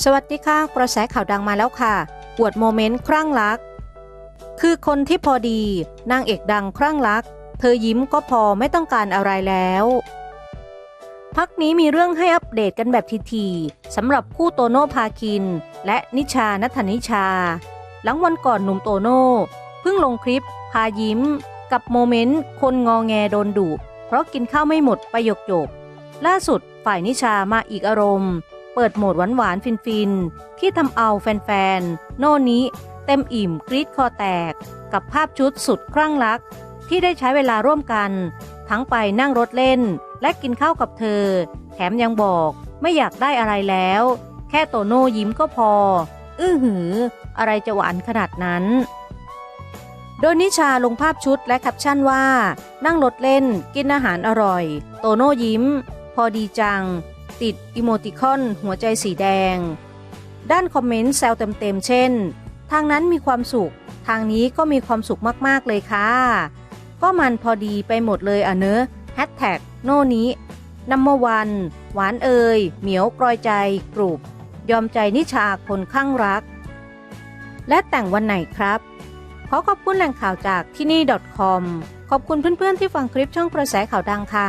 สวัสดีค่ะ กระแสข่าวดังมาแล้วค่ะอวดโมเมนต์ครั่งรัก คือคนที่พอดี นางเอกดังครั่งรัก เธอยิ้มก็พอไม่ต้องการอะไรแล้ว พักนี้มีเรื่องให้อัปเดตกันแบบทีๆสำหรับคู่โตโน่พาคิน และนิชานัทนิชา หลังวันก่อนหนุ่มโตโน่เพิ่งลงคลิป พายิ้ม กับโมเมนต์คนงอแงโดนดุเพราะกินข้าวไม่หมดประโยคจบล่าสุดฝ่ายนิชามาอีกอารมณ์ เปิดโหมดหวานๆ ฟินๆ ที่ทำเอาแฟนๆ โน่นี้ เต็มอิ่มกรี๊ดคอแตก กับภาพชุดสุดคลั่งรัก ที่ได้ใช้เวลาร่วมกัน ทั้งไปนั่งรถเล่น และกินข้าวกับเธอ แถมยังบอกไม่อยากได้อะไรแล้ว แค่โตโน่ยิ้มก็พอ อื้อหือ อะไรจะหวานขนาดนั้นโดยนิชาลงภาพชุดและแคปชั่นว่า นั่งรถเล่น กินอาหารอร่อย โตโน่ยิ้ม พอดีจัง ติดอิโมติคอน หัวใจสีแดง ด้านคอมเมนต์แซวเต็มๆเช่น ทางนั้นมีความสุข ทางนี้ก็มีความสุขมากๆเลยค่ะ ก็มันพอดีไปหมดเลยอะเนอะแฮชแท็กโน่นี้นัมเบอร์วันหวานเอ่ยเหมียวกรอยใจกรุบยอมใจนิชาคนข้างรัก และแต่งวันไหนครับ ขอขอบคุณแหล่งข่าวจากที่นี่ .com ขอบคุณเพื่อนๆที่ฟังคลิปช่องกระแสข่าวดังค่ะ